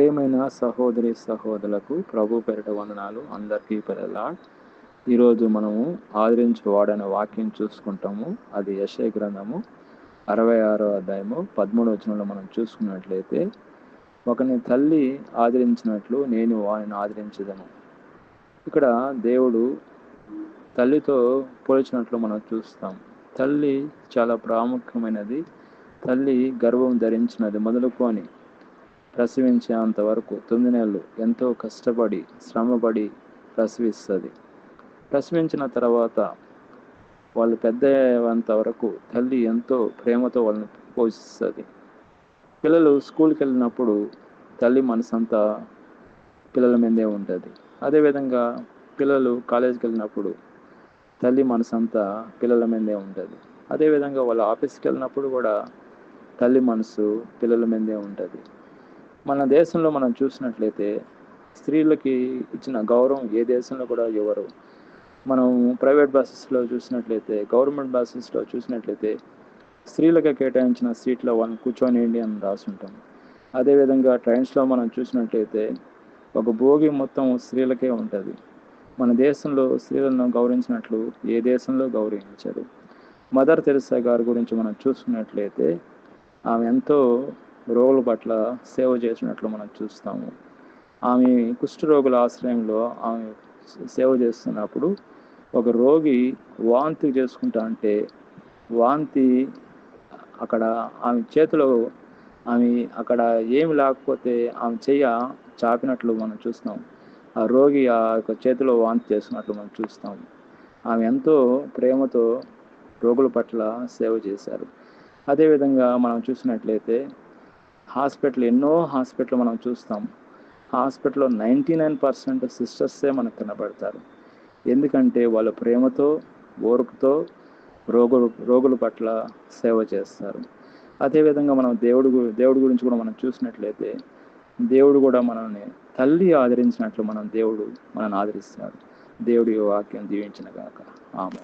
ప్రేమైన సహోదరి సహోదరులకు ప్రభు పెరట వందనాలు. అందరికీ పెరలా ఈరోజు మనము ఆదరించేవాడనే వాక్యం చూసుకుంటాము. అది యశయ గ్రంథము అరవై ఆరో అధ్యాయము పదమూడు వచనంలో మనం చూసుకున్నట్లయితే ఒకని తల్లి ఆదరించినట్లు నేను వాడిని ఆదరించదను. ఇక్కడ దేవుడు తల్లితో పోల్చినట్లు మనం చూస్తాం. తల్లి చాలా ప్రాముఖ్యమైనది. తల్లి గర్వం ధరించినది మొదలుకొని ప్రసవించేంత వరకు తొమ్మిది నెలలు ఎంతో కష్టపడి శ్రమపడి ప్రసవిస్తుంది. ప్రసవించిన తర్వాత వాళ్ళు పెద్ద వరకు తల్లి ఎంతో ప్రేమతో వాళ్ళని పోషిస్తుంది. పిల్లలు స్కూల్కి వెళ్ళినప్పుడు తల్లి మనసంతా పిల్లల మీదే ఉంటుంది. అదేవిధంగా పిల్లలు కాలేజీకి వెళ్ళినప్పుడు తల్లి మనసంతా పిల్లల మీదే ఉంటుంది. అదేవిధంగా వాళ్ళ ఆఫీస్కి వెళ్ళినప్పుడు కూడా తల్లి మనసు పిల్లల మీదే ఉంటుంది. మన దేశంలో మనం చూసినట్లయితే స్త్రీలకి ఇచ్చిన గౌరవం ఏ దేశంలో కూడా ఇవ్వరు మనం ప్రైవేట్ బస్సెస్లో చూసినట్లయితే గవర్నమెంట్ బస్సెస్లో చూసినట్లయితే స్త్రీలకు కేటాయించిన సీట్లో వాళ్ళని కూర్చొనియండి అని రాసుంటాం అదేవిధంగా ట్రైన్స్లో మనం చూసినట్లయితే ఒక భోగి మొత్తం స్త్రీలకే ఉంటుంది. మన దేశంలో స్త్రీలను గౌరవించినట్లు ఏ దేశంలో గౌరవించారు. మదర్ తెరిసా గారి గురించి మనం చూసుకున్నట్లయితే ఆమె ఎంతో రోగుల పట్ల సేవ చేసినట్లు మనం చూస్తాము. ఆమె కుష్ఠరోగుల ఆశ్రయంలో ఆమె సేవ చేస్తున్నప్పుడు ఒక రోగి వాంతి చేసుకుంటా అంటే వాంతి అక్కడ ఆమె చేతిలో ఆమె అక్కడ ఏమి లేకపోతే ఆమె చెయ్య చాపినట్లు మనం చూస్తాం. ఆ రోగి ఆ యొక్క చేతిలో వాంతి చేస్తున్నట్లు మనం చూస్తాం. ఆమె ఎంతో ప్రేమతో రోగుల పట్ల సేవ చేశారు. అదేవిధంగా మనం చూసినట్లయితే హాస్పిటల్ ఎన్నో హాస్పిటల్ మనం చూస్తాం. హాస్పిటల్లో నైంటీ నైన్ పర్సెంట్ సిస్టర్సే మనకు కనబడతారు. ఎందుకంటే వాళ్ళ ప్రేమతో ఓర్పుతో రోగులు రోగుల పట్ల సేవ చేస్తారు. అదేవిధంగా మనం దేవుడు దేవుడి గురించి కూడా మనం చూసినట్లయితే దేవుడు కూడా మనల్ని తల్లి ఆదరించినట్లు మనం దేవుడు మనల్ని ఆదరిస్తాడు. దేవుడి వాక్యం దీవించిన కాక ఆమె